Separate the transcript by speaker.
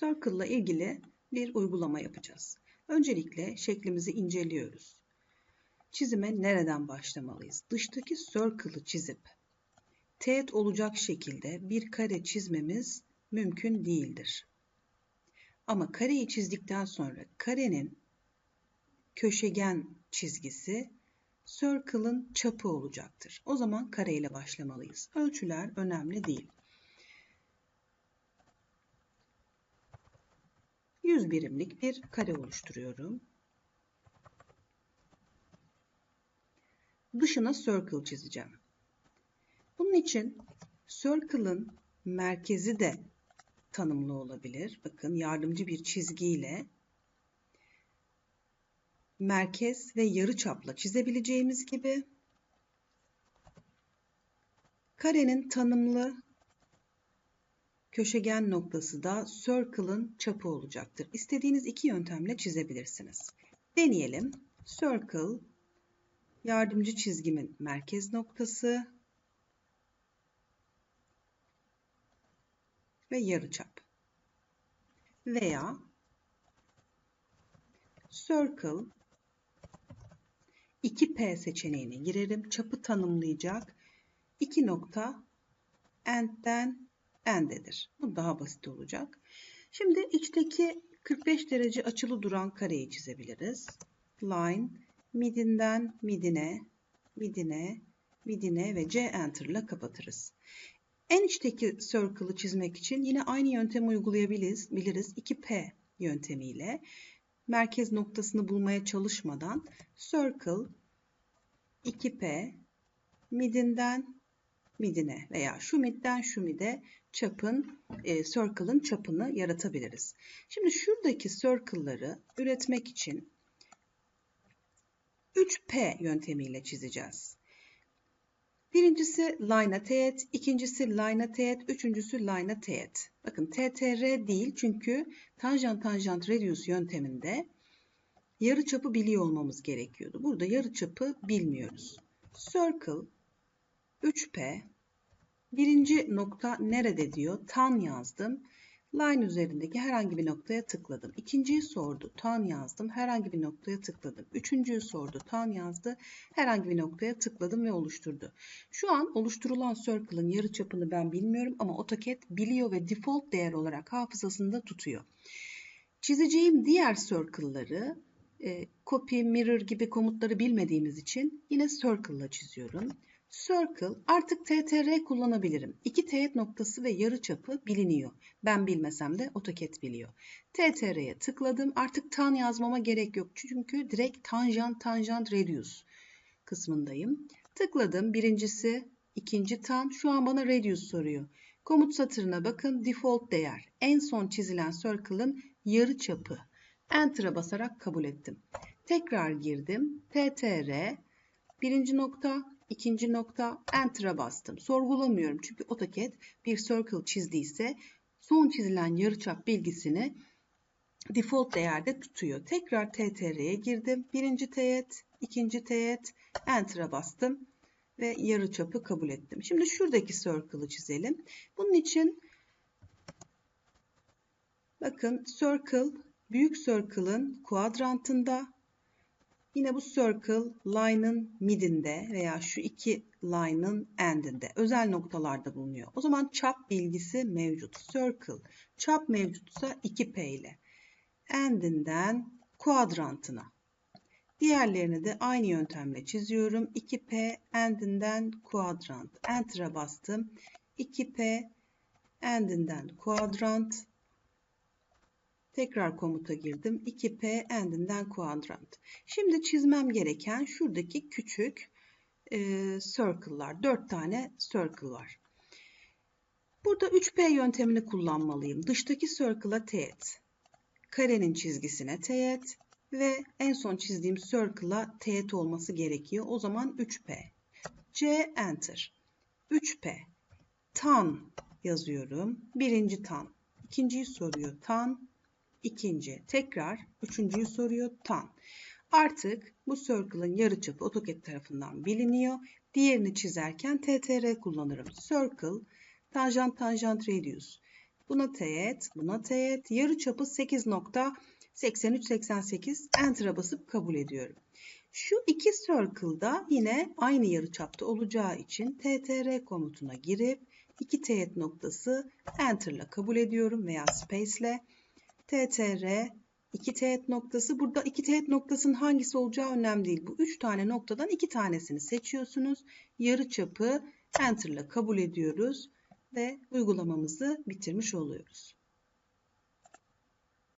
Speaker 1: Circle ile ilgili bir uygulama yapacağız. Öncelikle şeklimizi inceliyoruz. Çizime nereden başlamalıyız? Dıştaki circle'ı çizip teğet olacak şekilde bir kare çizmemiz mümkün değildir. Ama kareyi çizdikten sonra karenin köşegen çizgisi circle'ın çapı olacaktır. O zaman kareyle başlamalıyız. Ölçüler önemli değil. 100 birimlik bir kare oluşturuyorum. Dışına circle çizeceğim. Bunun için circle'ın merkezi de tanımlı olabilir. Bakın yardımcı bir çizgiyle merkez ve yarı çapla çizebileceğimiz gibi karenin tanımlı köşegen noktası da circle'ın çapı olacaktır. İstediğiniz iki yöntemle çizebilirsiniz. Deneyelim. Circle yardımcı çizgimin merkez noktası ve yarıçap. Veya circle 2P seçeneğine girerim. Çapı tanımlayacak. 2 nokta end'den end'edir. Bu daha basit olacak. Şimdi içteki 45 derece açılı duran kareyi çizebiliriz. Line midinden midine, midine, midine ve C enter ile kapatırız. En içteki circle'ı çizmek için yine aynı yöntemi uygulayabiliriz. Biliriz 2P yöntemiyle. Merkez noktasını bulmaya çalışmadan circle 2P midinden midine veya şu midden şu mide çapın, e, circle'ın çapını yaratabiliriz. Şimdi şuradaki circle'ları üretmek için 3P yöntemiyle çizeceğiz. Birincisi line'a teğet, ikincisi line'a teğet, üçüncüsü line'a teğet. Bakın TTR değil çünkü tanjant tanjant radius yönteminde yarı çapı biliyor olmamız gerekiyordu. Burada yarı çapı bilmiyoruz. Circle 3P birinci nokta nerede diyor. Tan yazdım. Line üzerindeki herhangi bir noktaya tıkladım. İkinciyi sordu. Tan yazdım. Herhangi bir noktaya tıkladım. Üçüncüyü sordu. Tan yazdı. Herhangi bir noktaya tıkladım ve oluşturdu. Şu an oluşturulan circle'ın yarıçapını ben bilmiyorum ama AutoCAD biliyor ve default değer olarak hafızasında tutuyor. Çizeceğim diğer circle'ları e, copy, mirror gibi komutları bilmediğimiz için yine circle ile çiziyorum. Circle artık TTR kullanabilirim. İki teğet noktası ve yarıçapı biliniyor. Ben bilmesem de AutoCAD biliyor. TTR'ye tıkladım. Artık tan yazmama gerek yok. Çünkü direkt tanjant tanjant radius kısmındayım. Tıkladım. Birincisi ikinci tan. Şu an bana radius soruyor. Komut satırına bakın. Default değer. En son çizilen circle'ın yarıçapı. Enter'a basarak kabul ettim. Tekrar girdim. TTR birinci nokta İkinci nokta Enter'a bastım. Sorgulamıyorum çünkü AutoCAD bir circle çizdiyse son çizilen yarıçap bilgisini default değerde tutuyor. Tekrar TTR'ye girdim. Birinci teğet, ikinci teğet, Enter'a bastım ve yarıçapı kabul ettim. Şimdi şuradaki circle'ı çizelim. Bunun için bakın circle büyük circle'ın kuadrantında Yine bu circle line'ın midinde veya şu iki line'ın endinde özel noktalarda bulunuyor. O zaman çap bilgisi mevcut. Circle çap mevcutsa 2p ile endinden kuadrantına. Diğerlerini de aynı yöntemle çiziyorum. 2p endinden kuadrant. Enter'a bastım. 2p endinden kuadrant Tekrar komuta girdim. 2P endinden kuadrant. Şimdi çizmem gereken şuradaki küçük e, circle'lar. 4 tane circle var. Burada 3P yöntemini kullanmalıyım. Dıştaki circle'a teğet. Karenin çizgisine teğet. Ve en son çizdiğim circle'a teğet olması gerekiyor. O zaman 3P. C enter. 3P. Tan yazıyorum. Birinci tan. İkinciyi soruyor. Tan ikinci, tekrar üçüncüyü soruyor tan. Artık bu circle'ın yarıçapı AutoCAD tarafından biliniyor. Diğerini çizerken TTR kullanırım. Circle, tanjant tanjant radius. Buna teğet, buna teğet. Yarı çapı 8.8388. Enter'a basıp kabul ediyorum. Şu iki circle'da yine aynı yarı çapta olacağı için TTR komutuna girip iki teğet noktası Enter'la kabul ediyorum veya space ile. TTR iki teğet noktası. Burada iki teğet noktasının hangisi olacağı önemli değil. Bu üç tane noktadan iki tanesini seçiyorsunuz. Yarı çapı Enter'la kabul ediyoruz ve uygulamamızı bitirmiş oluyoruz.